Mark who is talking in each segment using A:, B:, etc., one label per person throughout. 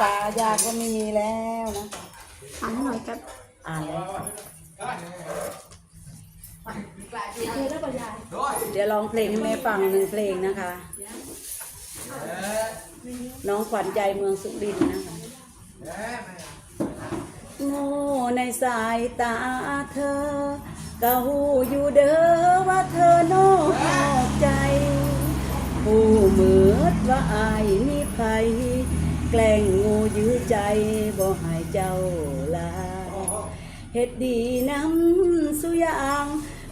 A: จ๋ายาก็ไม่มีแล้วนะ
B: อ่านให้หน่อยครับ
A: อ่านแล้วเดี๋ยวร้องเพลงให้แม่ฟังหนึ่งเพลงนะคะ น้องขวัญใจเมืองสุรินทร์นะคะโง่ในสายตาเธอก็หูอยู่เด้อว่าเธอนอกใจ ผู้มืดว่าอายมีใคร แกล้งงูยื้อใจบ่หายเจ้าลาเฮ็ดดีน้ำสุยาง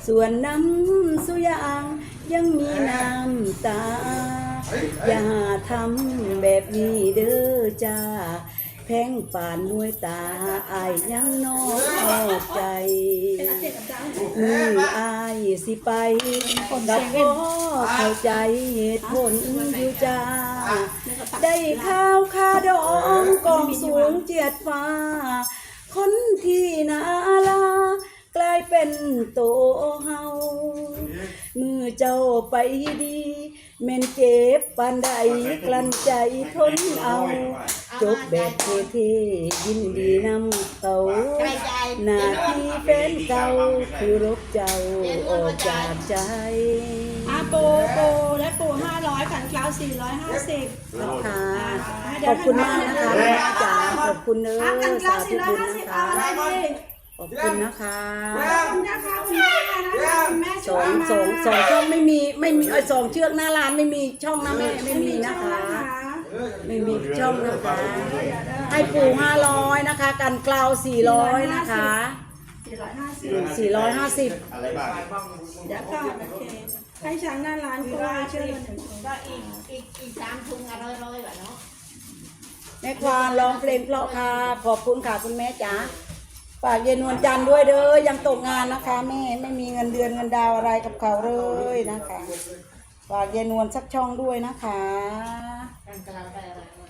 A: ส่วนน้ำสุยาง ยังมีน้ำตา อย่าทำแบบนี้เด้อจ้า แพงป่านมวยตาอายยังนอกใจมืออายสิไปกับพ่อเข้าใจเหตุผลอยู่จ้า ได้ข้าวคาดองกองสูงเจียดฟ้า คนที่นาลากลายเป็นโตเฮามือเจ้าไปดีแม่นเจ็บปานใดกลั้นใจทนเอา จบแบบเท่ๆยินดีนำเขาหน้าที่เป็นเก่าคือรบเจ้าออกจากใจ
B: อาปูปูและปูห้าร้อยขันเกลาสี่ร้อยห้าสิบ
A: ค่ะขอบคุณมากนะคะแม่จ๋าขอบคุณเด้อ
B: อาขันเกลา
A: สาธุ
B: สี่ร้อย
A: บุญ
B: ห้าสิ
A: นะ
B: บเอา
A: คะ
B: อะไรดี
A: ขอบคุณนะคะ
B: ขอบคุณนะคะคุณแม่นะคะคุณแม่
A: สองสองสองช่องไม่มีไม่มีเอ้ยสองเชือกหน้าร้านไม่มีช่องนะแม่ไม่มีนะคะ ไม่มีช่องนะคะ ให้ปู่ห้าร้อยนะคะ กันกลาวสี่ร้อยนะคะ
B: สี่ร้อยห้าสิบ
A: สี่ร้อยห้าสิบ
C: อะไรบ้าง
B: เดี๋ยวก่อนโอเคให้ช้างหน้าร้านก็ว่าชื่อหนึ่ง
D: ก็อีกอีกอีกสามถุงอะร้อยร้อยๆแบบเนาะ
A: แม่ควานร้องเพลงเพราะค่ะ ขอบคุณค่ะคุณแม่จ๋าฝากเย็นนวลจันทร์ด้วยเด้อยังตกงานนะคะแม่ไม่มีเงินเดือนเงินดาวอะไรกับเขาเลยนะคะ ฝากเย็นนวลสักช่องด้วยนะคะ
D: กันกลางไปอะไรวะ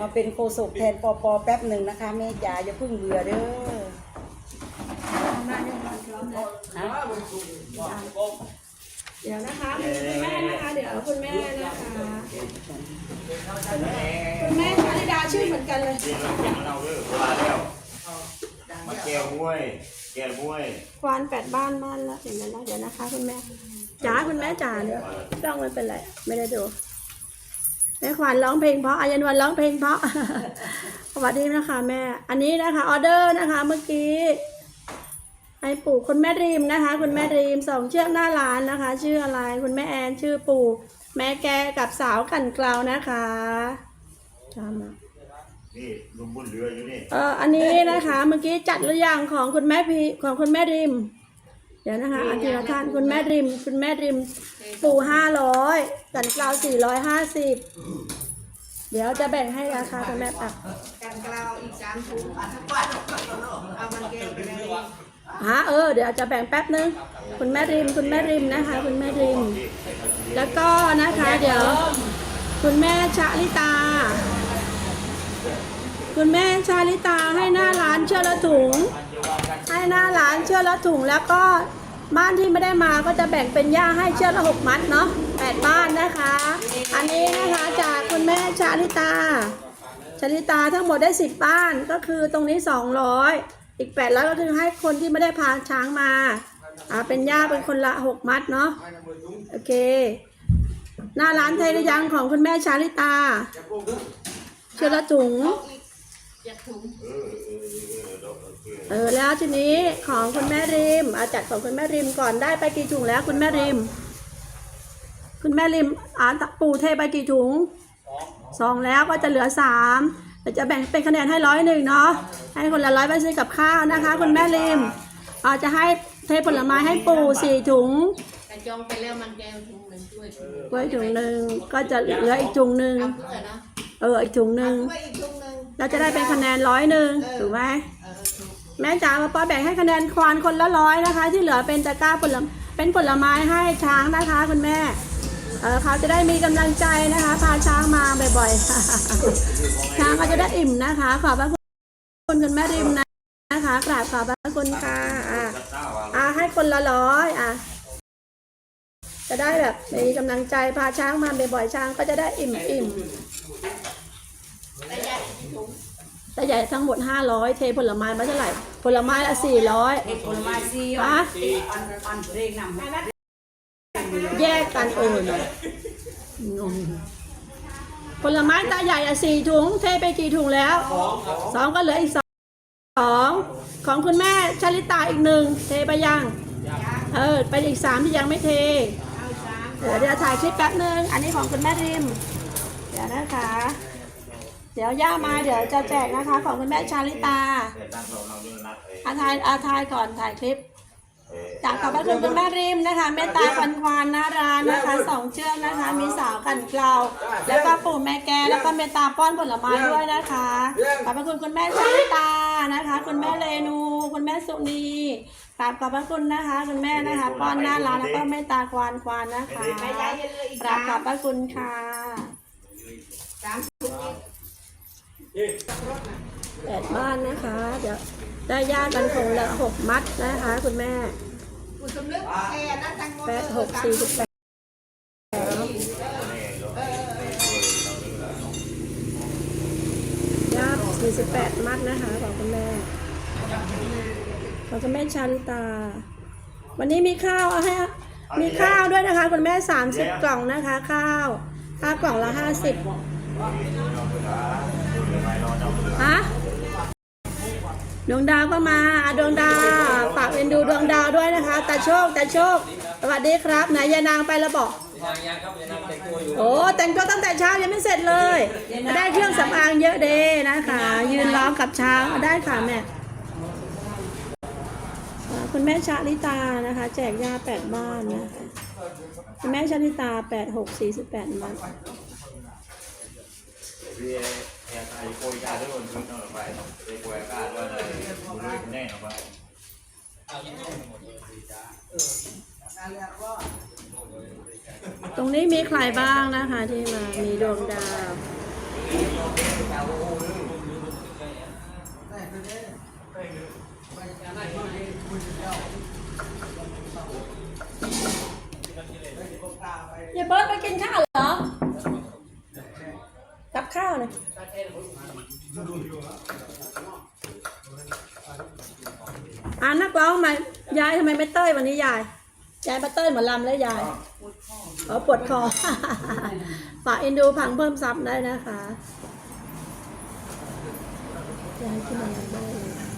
A: มาเป็นโคศกแทนปอปอแป๊บหนึ่งนะคะแม่จ๋าอย่าเพิ่งเบื่อเด้อ
B: เดี๋ยวนะคะคุณแม่นะคะ เดี๋ยวคุณแม่นะคะคุณแม่ชาลิดาชื่อเหมือนกันเลย
C: เราเรื่องเราแล้วมาแก้วห้วย แก้วห้วย
B: ควานแปดบ้านบ้านแล้วเห็นแล้วเดี๋ยวนะคะคุณแม่ จ๋าคุณแม่จ๋าเนี่ยร้องไม่เป็นไรไม่ได้ดูแม่ขวัญร้องเพลงเพราะอายันวันร้องเพลงเพราะสวัสดีนะคะแม่ อันนี้นะคะออเดอร์นะคะ เมื่อกี้ให้ปู่คุณแม่รีมนะคะ คุณแม่รีมสองเชือกหน้าร้านนะคะ ชื่ออะไรคุณแม่แอนชื่อปู่แม่แกกับสาวกันเกลาวนะคะจำมา
C: นี่ลุงบุญเรืออยู่นี่
B: เอออันนี้นะคะ เมื่อกี้จัดหรือยังของคุณแม่พีของคุณแม่ริม เดี๋ยวนะคะอันทีละท่านคุณแม่ริม คุณแม่ริม ปู่ห้าร้อยกันกลาวสี่ร้อยห้าสิบเดี๋ยวจะแบ่งให้ราคาคุณแม่ปัก
D: กันกลางอีกสามถุงอะทั้งวันเอามันเก็บไปเลย
B: ฮะเออเดี๋ยวจะแบ่งแป๊บนึงคุณแม่ริม คุณแม่ริมนะคะ คุณแม่ริม แล้วก็นะคะ เดี๋ยว คุณแม่ชะลิตา คุณแม่ชาลิตาให้หน้าร้านเชื่อละถุง ให้หน้าร้านเชื่อละถุงแล้วก็บ้านที่ไม่ได้มาก็จะแบ่งเป็นย่าให้เชือกละหกมัดเนาะแปดบ้านนะคะ อันนี้นะคะจากคุณแม่ชาลิตา ชาลิตาทั้งหมดได้สิบบ้านก็คือตรงนี้สองร้อยอีกแปดร้อยก็คือให้คนที่ไม่ได้พาช้างมาอ่าเป็นย่าเป็นคนละหกมัดเนาะโอเค หน้าร้านไทยระยังของคุณแม่ชาลิตา เชือกละถุง
D: จ็ดถุง
B: เออแล้วทีนี้ของคุณแม่ริมอาจัดของคุณแม่ริมก่อนได้ไปกี่ถุงแล้วคุณแม่ริม คุณแม่ริมอ่านปูเทไปกี่ถุงสองแล้วก็จะเหลือสามเดี๋ยวจะแบ่งเป็นคะแนนให้ร้อยหนึ่งเนาะให้คนละร้อยไปซื้อกับข้าวนะคะ คุณแม่ริมอาจะให้เทผลไม้ให้ปูสี่ถุง
D: แต่จองไปแล้วมันแก้วถุงหนึ่งด้วยถุง
B: ไว้ถุงหนึ่งก็จะเหลืออีกถุงหนึ่ง
D: เอาเพื่อเนาะ
B: เอออีกถุงหนึ่ง
D: เอาเพื่ออีกถุงหนึ่ง
B: เราจะได้เป็นคะแนนร้อยหนึ่งถูกไหม
D: เออถูก
B: แม่จ๋ามาป้าแบ่งให้คะแนนควานคนละร้อยนะคะ ที่เหลือเป็นตะกร้าผลไมเป็นผลไม้ให้ช้างนะคะคุณแม่เออเขาจะได้มีกำลังใจนะคะพาช้างมาบ่อยๆช้างก็จะได้อิ่มนะคะ ขอบพระคุณคุณแม่ริมนะนะคะกราบขอบพระคุณค่ะอะอะให้คนละร้อยอะจะได้แบบมีกำลังใจพาช้างมาบ่อยๆช้างก็จะได้อิ่มอิ่ม
D: แต่ใหญ่ถุง
B: แต่ใหญ่ทั้งหมด500เทผลไม้มาเท่าไหร่ ผลไม้ละ
A: เห็ดผลไม้ซี
B: 400
A: อะ
B: อะ
A: อันอันเร่งนำ
B: แยกกันโอนงงผลไม้ตาใหญ่อะสี่ถุง เทไปกี่ถุงแล้วสองก็เหลืออีกสองสองของคุณแม่ชลิตาอีกหนึ่งเทไปยังเออไปอีกสามที่ยังไม่เท
D: เอาสาม
B: เดี๋ยวเดี๋ยวถ่ายคลิปแป๊บนึงอันนี้ของคุณแม่ริม เดี๋ยวนะคะ เดี๋ยวย่ามาเดี๋ยวจะแจกนะคะ ของคุณแม่ชาลิตา
C: แต่ตั้งเราเราเรื่องนัดเอง
B: อาทายอาทายก่อนถ่ายคลิป
C: เออ
B: จากขอบพระคุณคุณแม่ริมนะคะเมตตาควันควานนารานะคะสองเชือกนะคะ มีสาวกันเกลาแล้วก็ปู่แม่แกแล้วก็เมตตาป้อนผลไม้ด้วยนะคะขอบพระคุณคุณแม่ชาลิตานะคะ คุณแม่เรนูคุณแม่สุนีกราบขอบพระคุณนะคะ คุณแม่นะคะ ป้อนหน้าร้านแล้วก็เมตตาควานควานนะคะ
D: แม่ใหญ่ยังเหลืออีก
B: กรา
D: สา
B: บขอบ
D: ม
B: พระคุณค่ะ
D: สามถุง
B: แปดบ้านนะคะ เดี๋ยวได้ญาติกันคงละหกมัดนะคะ คุณแม่
D: กูสำนึกแค่นั้นตังโม
B: แปดหกสี่สิบแปดมัดนะคะของคุณแม่ของคุณแม่ชาลิตา วันนี้มีข้าวเอาให้มีข้าวด้วยนะคะ คุณแม่30กล่องนะคะ ข้าวข้าวกล่องละ50ฮ ดวงดาวก็มาอะดวงดาวฝากเป็นดูดวงดาวด้วยนะคะตาโชคตาโชค สวัสดีครับไหนยานางไปแล้วบอกโอ้แต่งตัวตั้งแต่เช้ายังไม่เสร็จเลย ได้เครื่องสำอางเยอะเด้นะคะ ยืนร้องกับช้างได้ค่ะแม่คุณแม่ชาลิตานะคะ แจกยาแปดบ้านนะคะคุณแม่ชาลิตาแปดหกสี่สิบแปดมัด
C: พี่แอนไอโคยาด้วยคนชุดนอนไปไอโคยา นี้
B: มีใครบ้างนะคะที่มา มีดวงดาว อย่าเบิร์ดไปกินข้าวเหรอ กับข้าวเลยอ่านักร้องทำไมยายทำไมไม่เต้ยวันนี้ยาย ยายมาเต้ยหมอลำแล้วยาย อ๋อปวดคอฝากเอ็นดูผังเพิ่มซับได้นะคะยายขึ้นมาลำได้เลย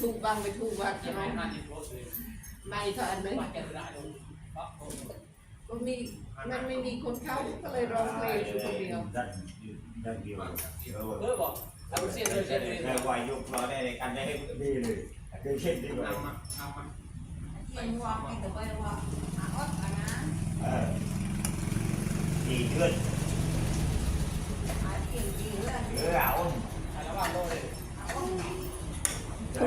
D: ถูกบ้างไม่ถูกบ้างใช่ไหมไม่เท่าอันนึงก็มีมันไม่มีคนเข้าก็เลยร้องเพลงอยู่คนเดียว
C: ดันดันเดียวเออ
E: เอาเสียเลยเสียเลย
C: แค่วายยกเราได้ในกันได้ดีเลยคือเช่นดีกว่า
D: เย็นว่าให้แต่ไปว่าหาอดนะ
C: เออดีขึ้น
D: หาเก่งจริงเลย
C: เออเอา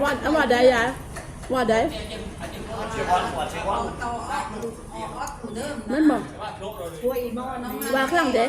B: วัดเอาวัดใดยายวัดใด
C: เชื่อวันวัดเชื่อวัน
D: ต่อออกออกออกเดิม
B: นั่นบอก
D: ช่วยอีโม่น้อง
B: ว่าเครื่องเด้